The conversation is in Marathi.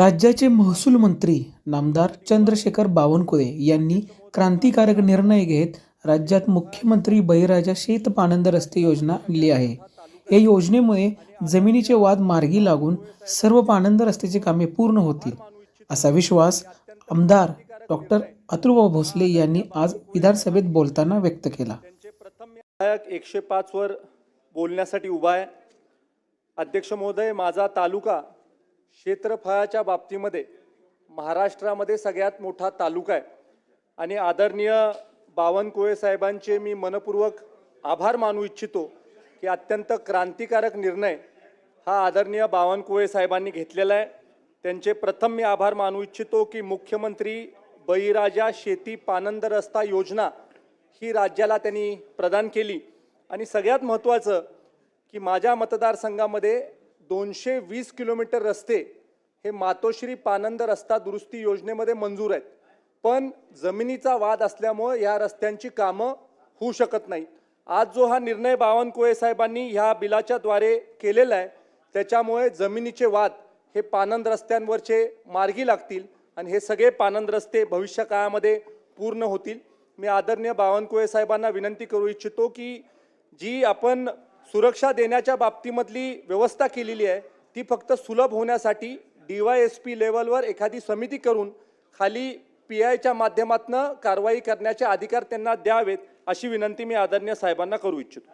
राज्याचे महसूल मंत्री नामदार चंद्रशेखर बावनकुळे यांनी क्रांतिकारक निर्णय घेत राज्यात मुख्यमंत्री बळीराजा शेतपानंद रस्ते योजना आणली आहे. या योजनेमुळे जमिनीचे वाद मार्गी लागून सर्व पाणंद रस्त्याची कामे पूर्ण होतील असा विश्वास आमदार डॉक्टर अतुलभाऊ भोसले यांनी आज विधानसभेत बोलताना व्यक्त केला. विधायक एकशे पाचवर बोलण्यासाठी उभा आहे. अध्यक्ष महोदय माझा तालुका क्षेत्रफळाच्या बाबतीमध्ये महाराष्ट्रामध्ये सगळ्यात मोठा तालुका आहे. आणि आदरणीय बावनकुळे साहेबांचे मी मनपूर्वक आभार मानू इच्छितो की अत्यंत क्रांतिकारक निर्णय हा आदरणीय बावनकुळे साहेबांनी घेतलेला आहे. त्यांचे प्रथम मी आभार मानू इच्छितो की मुख्यमंत्री बळीराजा शेती पानंद रस्ता योजना ही राज्याला त्यांनी प्रदान केली. आणि सगळ्यात महत्त्वाचं की माझ्या मतदारसंघामध्ये दोनशे वीस किलोमीटर रस्ते हे मातोश्री पानंद रस्ता दुरुस्ती योजनेमध्ये मंजूर आहेत. पण जमिनीचा वाद असल्यामुळं या रस्त्यांची कामं होऊ शकत नाहीत आज जो हा निर्णय बावनकुळे साहेबांनी ह्या बिलाच्याद्वारे केलेला आहे त्याच्यामुळे जमिनीचे वाद हे पानंद रस्त्यांवरचे मार्गी लागतील आणि हे सगळे पानंद रस्ते भविष्य काळामध्ये पूर्ण होतील. मी आदरणीय बावनकुळे साहेबांना विनंती करू इच्छितो की जी आपण सुरक्षा देण्याच्या बाबतीमधली व्यवस्था केलेली आहे. ती फक्त सुलभ होण्यासाठी डी वाय एस पी लेवलवर एखादी समिती करून खाली पी आयच्या माध्यमातून कारवाई करण्याचे अधिकार त्यांना द्यावेत अशी विनंती मी आदरणीय साहेबांना करू इच्छितो.